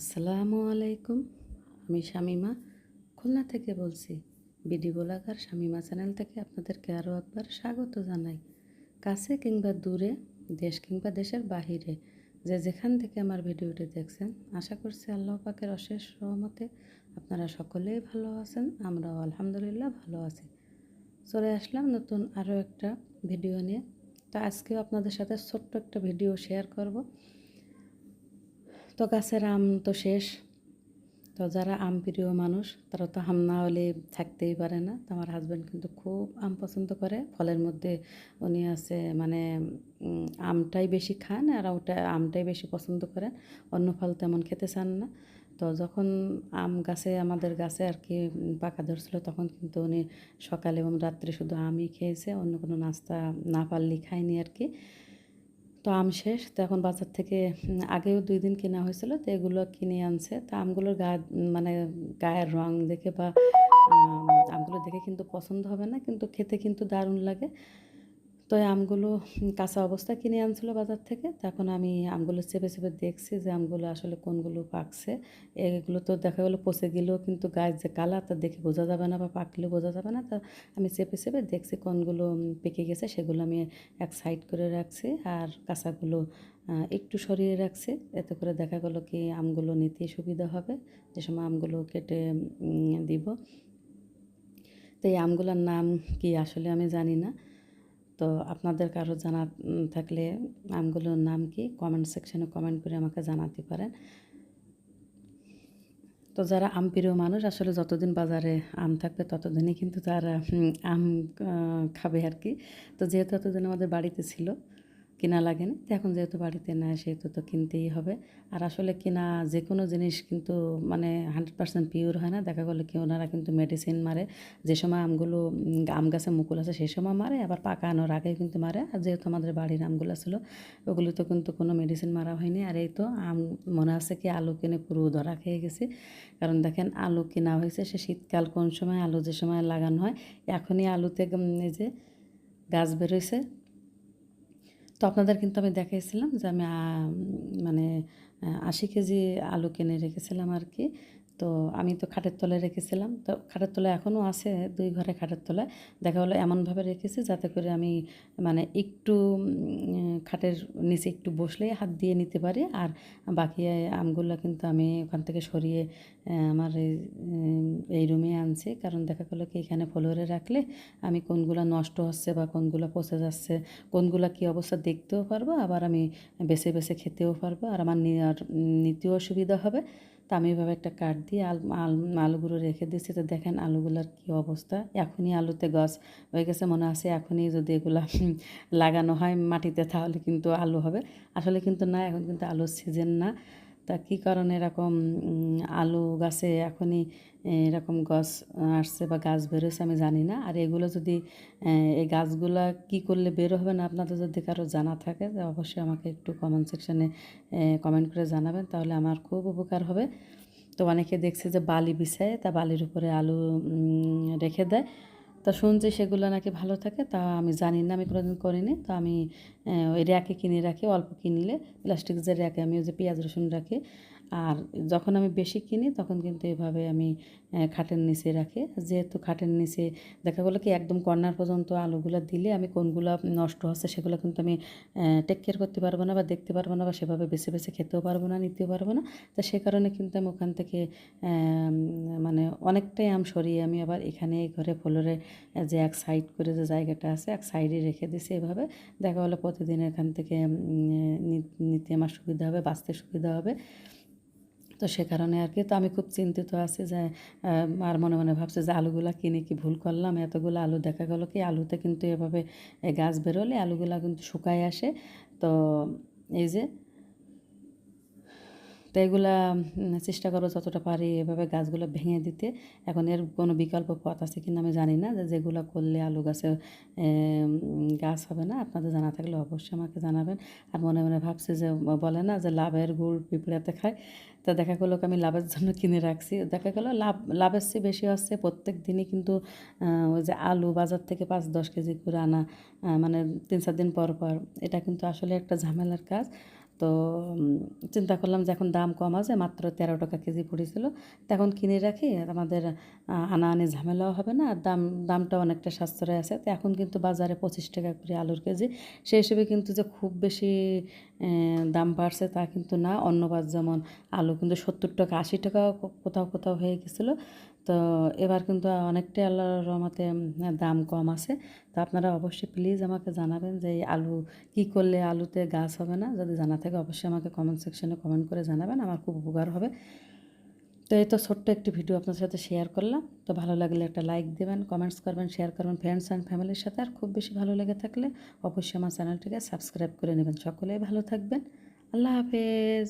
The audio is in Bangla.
আসসালামু আলাইকুম, আমি শামিমা। খুলনা থেকে বলছি, বিডি গোলাকার শামিমা চ্যানেল থেকে আপনাদেরকে আরও একবার স্বাগত জানাই। কাছে কিংবা দূরে, দেশ কিংবা দেশের বাহিরে, যে যেখান থেকে আমার ভিডিওটি দেখছেন, আশা করছি আল্লাহ পাকের অশেষ সহমতে আপনারা সকলেই ভালো আছেন, আমরাও আলহামদুলিল্লাহ ভালো আছি। চলে আসলাম নতুন আরও একটা ভিডিও নিয়ে। তো আজকেও আপনাদের সাথে ছোট্ট একটা ভিডিও শেয়ার করব। তো গাছের আম তো শেষ। তো যারা আম প্রিয় মানুষ, তারা তো আম না হলে থাকতেই পারে না। তো আমার হাজব্যান্ড কিন্তু খুব আম পছন্দ করে। ফলের মধ্যে উনি আছে মানে আমটাই বেশি খান আর ওটা, আমটাই বেশি পছন্দ করেন। অন্য ফল তেমন খেতে চান না। তো যখন আম গাছে, আমাদের গাছে আর কি পাকা ধরছিল, তখন কিন্তু উনি সকালে এবং রাত্রে শুধু আমই খেয়েছে। অন্য কোনো নাস্তা না পারলেই খায়নি আর কি। তো আম শেষ। তো এখন বাজার থেকে আগেও দুই দিন কেনা হয়েছিল, তো এগুলো কিনে আনছে। তো আমগুলোর গা মানে গায়ের রং দেখে বা আমগুলো দেখে কিন্তু পছন্দ হবে না, কিন্তু খেতে কিন্তু দারুণ লাগে। তো এই আমগুলো কাঁচা অবস্থা কিনে আনছিল বাজার থেকে। তখন আমি আমগুলো চেপে চেপে দেখছি যে আমগুলো আসলে কোনগুলো পাকছে। এগুলো তো দেখা গেলো পচে গেলেও কিন্তু গায়ের যে কালার তা দেখে বোঝা যাবে না বা পাকলেও বোঝা যাবে না। তা আমি চেপে চেপে দেখছি কোনগুলো পেকে গেছে সেগুলো আমি এক সাইড করে রাখছি আর কাঁচাগুলো একটু সরিয়ে রাখছি। এতে করে দেখা গেলো কি আমগুলো নিতে সুবিধা হবে। যে সময় আমগুলো কেটে দিব। তো এই আমগুলোর নাম কি আসলে আমি জানি না। তো আপনাদের কারও জানা থাকলে আমগুলোর নাম কি? কমেন্ট সেকশানে কমেন্ট করে আমাকে জানাতে পারেন। তো যারা আম প্রিয় মানুষ, আসলে যতদিন বাজারে আম থাকবে ততদিনই কিন্তু তারা আম খাবে আর কি। তো যেহেতু এতদিন আমাদের বাড়িতে ছিল কিনা লাগেনি তো এখন যেহেতু বাড়িতে নেয় সেহেতু তো কিনতেই হবে। আর আসলে কেনা যে কোনো জিনিস কিন্তু মানে হান্ড্রেড পার্সেন্ট পিওর হয় না। দেখা গেলো কি ওনারা কিন্তু মেডিসিন মারে। যে সময় আমগুলো আম গাছে মুকুল আছে সেই সময় মারে। আবার পাকানোর আগে কিন্তু মারে। আর যেহেতু আমাদের বাড়ির আমগুলো ছিল ওগুলো তো কিন্তু কোনো মেডিসিন মারা হয়নি। আর এই তো আম, মনে আছে কি আলু কিনে পুরো ধরা খেয়ে গেছি। কারণ দেখেন আলু কেনা হয়েছে। সে শীতকাল কোন সময় আলু যে সময় লাগানো হয়, এখনই আলুতে এই যে গাছ বেরোইছে। তো আপনাদের কিন্তু আমি দেখাইছিলাম যে আমি মানে আশি কেজি আলু কিনে রেখেছিলাম আর কি। তো আমি তো খাটের তলায় রেখেছিলাম। তো খাটের তলায় এখনও আছে, দুই ঘরে খাটের তলায়। দেখা হলো এমনভাবে রেখেছি যাতে করে আমি মানে একটু খাটের নিচে একটু বসলেই হাত দিয়ে নিতে পারি। আর বাকি আমগুলো কিন্তু আমি ওখান থেকে সরিয়ে আমার এই রুমে আনছি। কারণ দেখা গেলো কি, এখানে ফ্লোরে রাখলে আমি কোনগুলো নষ্ট হচ্ছে বা কোনগুলো পচে যাচ্ছে, কোনগুলো কী অবস্থা দেখতেও পারব, আবার আমি বেছে বেছে খেতেও পারব। আর আমার নিতেও সুবিধা হবে। তা আমি এভাবে একটা কাঠ দিয়ে আল, আল- আলুগুলো রেখে দিচ্ছি তো দেখেন আলুগুলোর কি অবস্থা। এখনই আলুতে গাছ হয়ে গেছে, মনে আছে এখনই যদি এগুলো লাগানো হয় মাটিতে তাহলে কিন্তু আলু হবে। আসলে কিন্তু না, এখন কিন্তু আলুর সিজন না। তা কী কারণে এরকম আলু গাছে এখনই এরকম গাছ আসছে বা গাছ বেরোচ্ছে আমি জানি না। আর এগুলো যদি এই গাছগুলো কি করলে বেরো হবে না আপনাদের যদি কারও জানা থাকে অবশ্যই আমাকে একটু কমেন্ট সেকশানে কমেন্ট করে জানাবেন, তাহলে আমার খুব উপকার হবে। তো অনেকে দেখছে যে বালি বিছায়, তা বালির উপরে আলু রেখে দেয়। তা শুনছি সেগুলো নাকি ভালো থাকে, তা আমি জানি না, আমি কোনোদিন করিনি। তো আমি ওই র্যাকে কিনে রাখি, অল্প কিনলে, প্লাস্টিক যে র্যাকে, আমি ওই যে পেঁয়াজ রসুন রাখি। আর যখন আমি বেশি কিনি, তখন কিন্তু এভাবে আমি খাটের নিচে রাখি। যেহেতু খাটের নিচে দেখা গেলো কি, একদম কর্নার পর্যন্ত আলুগুলো দিলে আমি কোনগুলো নষ্ট হচ্ছে সেগুলো কিন্তু আমি টেক কেয়ার করতে পারব না বা দেখতে পারব না বা সেভাবে বেছে বেছে খেতেও পারব না, নিতেও পারব না। তো সে কারণে কিন্তু আমি ওখান থেকে মানে অনেকটাই আম সরিয়ে আমি আবার এখানে এই ঘরে ফ্লোরে যে এক সাইড করে যে জায়গাটা আছে, এক সাইডে রেখে দিছি এভাবে। দেখা হলো প্রতিদিন এখান থেকে নিতে আমার সুবিধা হবে, বাঁচতে সুবিধা হবে। তো সে কারণে আর কি। তো আমি খুব চিন্তিত আছি যে আর মনে মনে ভাবছি যে আলুগুলা কিনে কি ভুল করলাম? এতগুলো আলু দেখা গেলো কি আলুতে কিন্তু এভাবে গাছ বেরোলে আলুগুলা কিন্তু শুকায় আসে। তো এই যে তো এগুলা চেষ্টা করো যতটা পারি এভাবে গাছগুলো ভেঙে দিতে। এখন এর কোনো বিকল্প পথ আছে কিনা আমি জানি না। যে যেগুলো করলে আলু গাছে গাছ হবে না, আপনাদের জানা থাকলে অবশ্যই আমাকে জানাবেন। আর মনে মনে ভাবছি যে বলে না যে লাভের গুড় পিঁপড়াতে খায় তো দেখা গেলো আমি লাভের জন্য কিনে রাখছি। দেখা গেলো লাভ, লাভের চেয়ে বেশি হচ্ছে প্রত্যেক দিনই কিন্তু ওই যে আলু বাজার থেকে পাঁচ দশ কেজি করে আনা মানে তিন চার দিন পর পর, এটা কিন্তু আসলে একটা ঝামেলার কাজ। তো চিন্তা করলাম যে এখন দাম কম আছে, মাত্র তেরো টাকা কেজি পড়েছিল। তখন কিনে রাখি, আমাদের আনা আনি ঝামেলাও হবে না আর দাম দামটা অনেকটা সাশ্রয় আছে। তো এখন কিন্তু বাজারে পঁচিশ টাকা করে আলুর কেজি। সেই হিসেবে কিন্তু যে খুব বেশি দাম বাড়ছে তা কিন্তু না। অন্যবার যেমন আলু কিন্তু সত্তর টাকা, আশি টাকা কোথাও কোথাও হয়ে গেছিল। তো এবার কিন্তু অনেকটাই আল্লাহর রহমতে দাম কম আছে। তো আপনারা অবশ্যই প্লিজ আমাকে জানাবেন যে আলু কি করলে আলুতে গাছ হবে না। যদি জানা থাকে অবশ্যই আমাকে কমেন্ট সেকশনে কমেন্ট করে জানাবেন, আমার খুব উপকার হবে। তো এই তো ছোট্ট একটি ভিডিও আপনার সাথে শেয়ার করলাম। তো ভালো লাগলে একটা লাইক দেবেন কমেন্টস করবেন শেয়ার করবেন ফ্রেন্ডস অ্যান্ড ফ্যামিলির সাথে। আর খুব বেশি ভালো লেগে থাকলে অবশ্যই আমার চ্যানেলটিকে সাবস্ক্রাইব করে নেবেন। সকলেই ভালো থাকবেন। আল্লাহ হাফেজ।